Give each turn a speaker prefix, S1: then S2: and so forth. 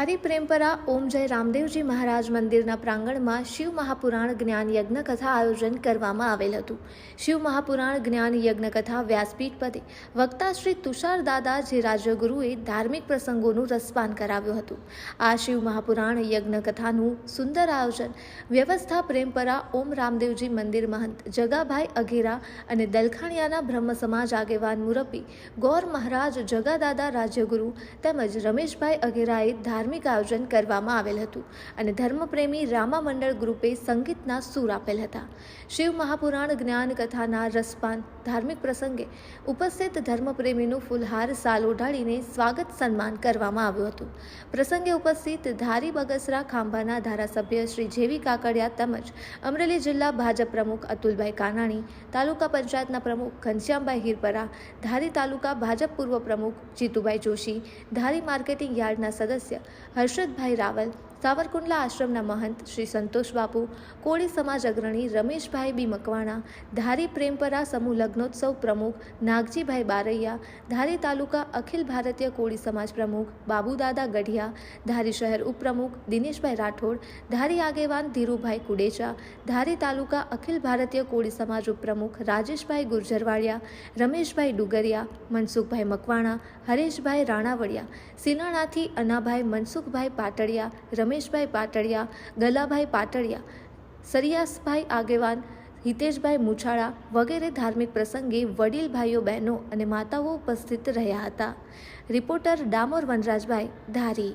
S1: હરિપ્રેમપરા ઓમ જય રામદેવજી મહારાજ મંદિરના પ્રાંગણમાં શિવ મહાપુરાણ જ્ઞાન યજ્ઞ કથા આયોજન કરવામાં આવેલ હતું. શિવ મહાપુરાણ જ્ઞાન યજ્ઞ કથા વ્યાસપીઠ પદે વક્તા શ્રી તુષાર દાદા જે રાજ્યગુરુએ ધાર્મિક પ્રસંગોનું રસપાન કરાવ્યું હતું. આ શિવ મહાપુરાણ યજ્ઞ કથાનું સુંદર આયોજન વ્યવસ્થા પ્રેમપરા ઓમ રામદેવજી મંદિર મહંત જગાભાઈ અઘેરા અને દલખાણિયાના બ્રહ્મ સમાજ આગેવાન મુરબ્બી ગૌર મહારાજ જગાદાદા રાજ્યગુરુ તેમજ રમેશભાઈ અઘેરાએ ધાર્મિક આયોજન કરવામાં આવેલ હતું અને ધર્મપ્રેમી રામા મંડળ ગ્રુપે સંગીતના સૂર આપેલ હતા. શિવ મહાપુરાણ જ્ઞાન કથાના રસપાન ધાર્મિક પ્રસંગે ઉપસ્થિત ધર્મપ્રેમીનું ફુલહાર સાલ ઓઢાડીને સ્વાગત સન્માન કરવામાં આવ્યું હતું. પ્રસંગે ઉપસ્થિત ધારી બગસરા ખાંભાના ધારાસભ્ય શ્રી જેવી કાકડિયા તેમજ અમરેલી જિલ્લા ભાજપ પ્રમુખ અતુલભાઈ કાનાણી, તાલુકા પંચાયતના પ્રમુખ ઘનશ્યામભાઈ હિરપરા, ધારી તાલુકા ભાજપ પૂર્વ પ્રમુખ જીતુભાઈ જોશી, ધારી માર્કેટિંગ યાર્ડના સદસ્ય હર્ષદભાઈ રાવલ સાવરકુંડલા આશ્રમના મહંત શ્રી સંતોષ બાપુ, કોળી સમાજ અગ્રણી રમેશભાઈ બી મકવાણા, ધારી પ્રેમપરા સમૂહ લગ્નોત્સવ પ્રમુખ નાગજીભાઈ બારૈયા, ધારી તાલુકા અખિલ ભારતીય કોળી સમાજ પ્રમુખ બાબુદાદા ગઢિયા, ધારી શહેર ઉપપ્રમુખ દિનેશભાઈ રાઠોડ, ધારી આગેવાન ધીરુભાઈ કુડેચા, ધારી તાલુકા અખિલ ભારતીય કોળી સમાજ ઉપપ્રમુખ રાજેશભાઈ ગુર્જરવાડિયા, રમેશભાઈ ડુગરિયા, મનસુખભાઈ મકવાણા, હરેશભાઈ રાણાવડિયા, સિનાણાથી અનાભાઈ મનસુખભાઈ પાટડિયા રમેશભાઈ પાટડિયા, ગલાભાઈ પાટડિયા, સરિયાસભાઈ આગેવાન, હિતેશભાઈ મુછાળા વગેરે ધાર્મિક પ્રસંગે વડીલ ભાઈઓ, બહેનો અને માતાઓ ઉપસ્થિત રહ્યા હતા. રિપોર્ટર ડામોર વનરાજભાઈ, ધારી.